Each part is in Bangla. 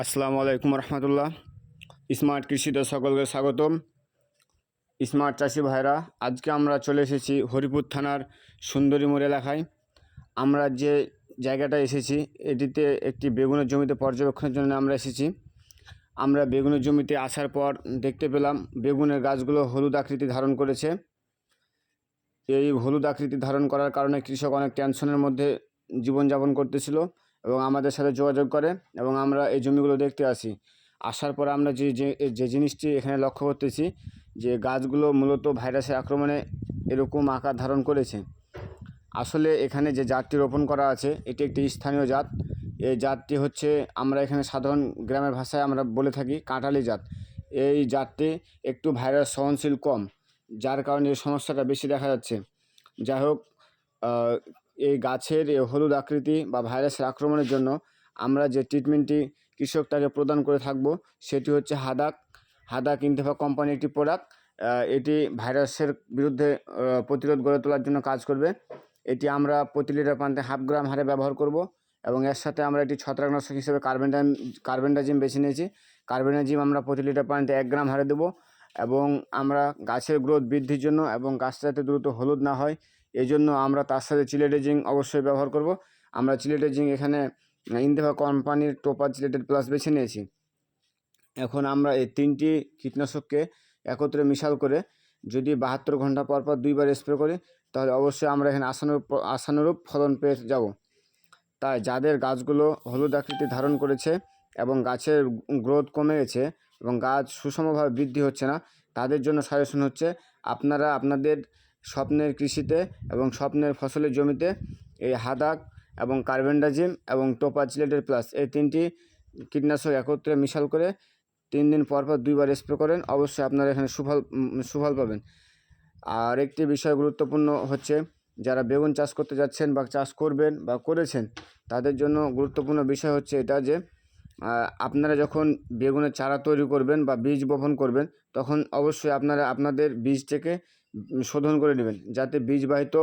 আসসালামু আলাইকুম রহমতুল্লাহ। স্মার্ট কৃষিতে সকলকে স্বাগতম। স্মার্ট চাষি ভাইরা, আজকে আমরা চলে এসেছি হরিপুর থানার সুন্দরী মোড় এলাকায়। আমরা যে জায়গাটা এসেছি, এটিতে একটি বেগুনের জমিতে পর্যবেক্ষণের জন্য আমরা এসেছি। আমরা বেগুনের জমিতে আসার পর দেখতে পেলাম, বেগুনের গাছগুলো হলুদ আকৃতি ধারণ করেছে। এই হলুদ আকৃতি ধারণ করার কারণে কৃষক অনেক টেনশনের মধ্যে জীবনযাপন করতেছিল। এবং আমাদের সাথে যোগাযোগ করে এবং আমরা এই জমিগুলো দেখতে আসি। আসার পর আমরা যে যে জিনিসটি এখানে লক্ষ্য করতেছি যে গাছগুলো মূলত ভাইরাসের আক্রমণে এরকম আকার ধারণ করেছে। আসলে এখানে যে জাতটি রোপণ করা আছে, এটি একটি স্থানীয় জাত। এই জাতটি হচ্ছে আমরা এখানে সাধারণ গ্রামের ভাষায় আমরা বলে থাকি কাঁঠালি জাত। এই জাতটি একটু ভাইরাস সহনশীল কম, যার কারণে সমস্যাটা বেশি দেখা যাচ্ছে। যাই হোক এই গাছের হলুদ আকৃতি বা ভাইরাসের আক্রমণের জন্য আমরা যে ট্রিটমেন্টটি কৃষক তাকে প্রদান করে থাকব, সেটি হচ্ছে হাদাক। হাদাক ইন্তেফা কোম্পানির একটি প্রোডাক্ট এটি ভাইরাসের বিরুদ্ধে প্রতিরোধ গড়ে তোলার জন্য কাজ করবে। এটি আমরা প্রতি লিটার পানিতে হাফ গ্রাম হারে ব্যবহার করব এবং এর সাথে আমরা একটি ছত্রাকনাশক হিসেবে কার্বেন্ডাম কার্বেন্ডাজিম বেছে নিয়েছি। কার্বেন্ডাজিম আমরা প্রতি লিটার পানিতে এক গ্রাম হারে দেবো এবং আমরা গাছের গ্রোথ বৃদ্ধির জন্য এবং গাছটা যাতে দ্রুত হলুদ না হয় এই জন্য আমরা তার সাথে চিলেটের অবশ্যই ব্যবহার করব। আমরা চিলেটের এখানে ইন্দেভা কোম্পানির টোপার চিলেটেড প্লাস বেছে নিয়েছি। এখন আমরা এই তিনটি কীটনাশককে একত্রে মিশাল করে যদি বাহাত্তর ঘণ্টা পর পর দুইবার স্প্রে করি, তাহলে অবশ্যই আমরা এখানে আশানুরূপ আশানুরূপ ফলন পেয়ে যাব। তাই যাদের গাছগুলো হলুদ আকৃতি ধারণ করেছে এবং গাছের গ্রোথ কমে গেছে এবং গাছ সুষমভাবে বৃদ্ধি হচ্ছে না, তাদের জন্য সাজেশন হচ্ছে, আপনারা, আপনাদের স্বপ্নের কৃষিতে এবং স্বপ্নের ফসলের জমিতে এই হাদাক এবং কার্বেন্ডাজিম এবং টোপাচিলেটের প্লাস এই তিনটি কীটনাশক একত্রে মিশাল করে তিন দিন পর পর দুইবার স্প্রে করেন। অবশ্যই আপনারা এখানে সুফল সুফল পাবেন। আর একটি বিষয় গুরুত্বপূর্ণ হচ্ছে, যারা বেগুন চাষ করতে যাচ্ছেন বা চাষ করবেন বা করেছেন, তাদের জন্য গুরুত্বপূর্ণ বিষয় হচ্ছে এটা যে আপনারা যখন বেগুনের চারা তৈরি করবেন বা বীজ বপন করবেন, তখন অবশ্যই আপনারা, আপনাদের বীজটাকে শোধন করে নেবেন, যাতে বীজবাহিত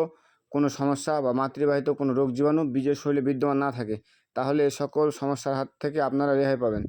কোনো সমস্যা বা মাতৃবাহিত কোনো রোগ জীবাণু বীজের শরীরে বিদ্যমান না থাকে। তাহলে সকল সমস্যার হাত থেকে আপনারা রেহাই পাবেন।